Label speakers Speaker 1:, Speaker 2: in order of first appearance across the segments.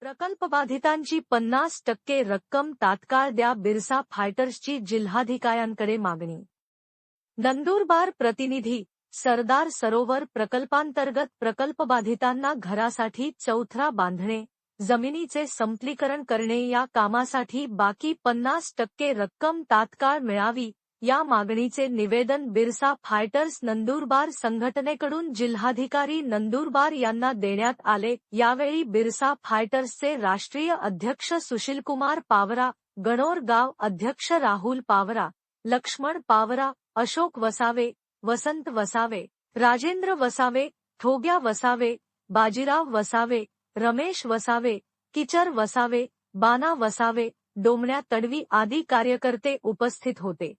Speaker 1: प्रकल्पबाधितांची पन्नास टक्के रक्कम तात्काळ द्या बिरसा फायटर्सची जिल्हाधिकाऱ्यांकडे मागणी. नंदुरबार प्रतिनिधी सरदार सरोवर प्रकल्पांतर्गत प्रकल्पबाधितांना घरासाठी चौथरा बांधणे, जमिनीचे संपलीकरण करणे या कामासाठी बाकी पन्नास टक्के रक्कम तात्काळ मिळावी या मागणीचे निवेदन बिरसा फायटर्स नंदुरबार संघटनेकडून जिल्हाधिकारी नंदुरबार यांना देण्यात आले. यावेळी बिरसा फायटर्सचे राष्ट्रीय अध्यक्ष सुशीलकुमार पावरा गणोर गाव अध्यक्ष राहुल पावरा लक्ष्मण पावरा अशोक वसावे वसंत वसावे राजेंद्र वसावे ठोग्या वसावे बाजीराव वसावे रमेश वसावे किचर वसावे बाना वसावे डोमण्या तडवी आदी कार्यकर्ते उपस्थित होते.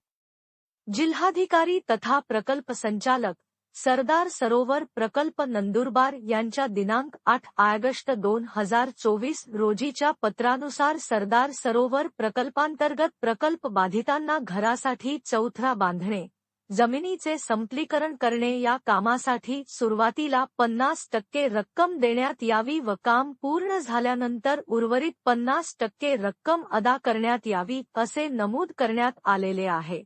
Speaker 1: जिल्हाधिकारी तथा प्रकल्प संचालक सरदार सरोवर प्रकल्प नंदुरबार यांच्या दिनांक आठ ऑगस्ट दोन हजार चोवीस रोजीच्या पत्रानुसार सरदार सरोवर प्रकल्पांतर्गत प्रकल्प बाधितांना घरासाठी चौथरा बांधणे जमिनीचे संपलीकरण करणे या कामासाठी सुरुवातीला पन्नास टक्के रक्कम देण्यात यावी व काम पूर्ण झाल्यानंतर उर्वरित पन्नास टक्के रक्कम अदा करण्यात यावी असे नमूद करण्यात आलेले आहे.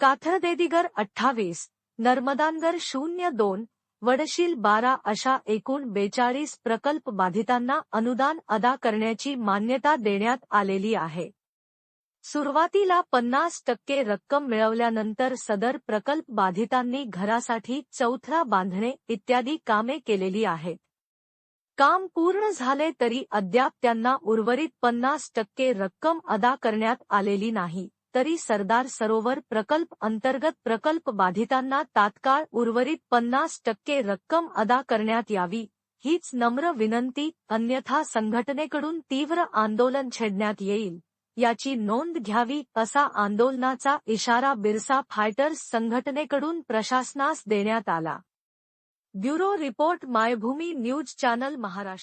Speaker 1: काथरदेदिगर अठ्ठावीस नर्मदानगर शून्य दोन वडशील बारा अशा एकूण बेचाळीस प्रकल्प बाधितांना अनुदान अदा करण्याची मान्यता देण्यात आलेली आहे. सुरुवातीला पन्नास टक्के रक्कम मिळवल्यानंतर सदर प्रकल्प बाधितांनी घरासाठी चौथरा बांधणे इत्यादी कामे केलेली आहेत. काम पूर्ण झाले तरी अद्याप त्यांना उर्वरित पन्नास टक्के रक्कम अदा करण्यात आलेली नाही. तरी सरदार सरोवर प्रकल्प अंतर्गत प्रकल्प बाधितांना तात्काळ उर्वरित पन्नास टक्के रक्कम अदा करण्यात यावी हीच नम्र विनंती अन्यथा संघटनेकडून तीव्र आंदोलन छेडण्यात येईल. याची नोंद घ्यावी असा आंदोलनाचा इशारा बिरसा फायटर्स संघटनेकडून प्रशासनास देण्यात आला. Bureau report Maybhumi news channel Maharashtra.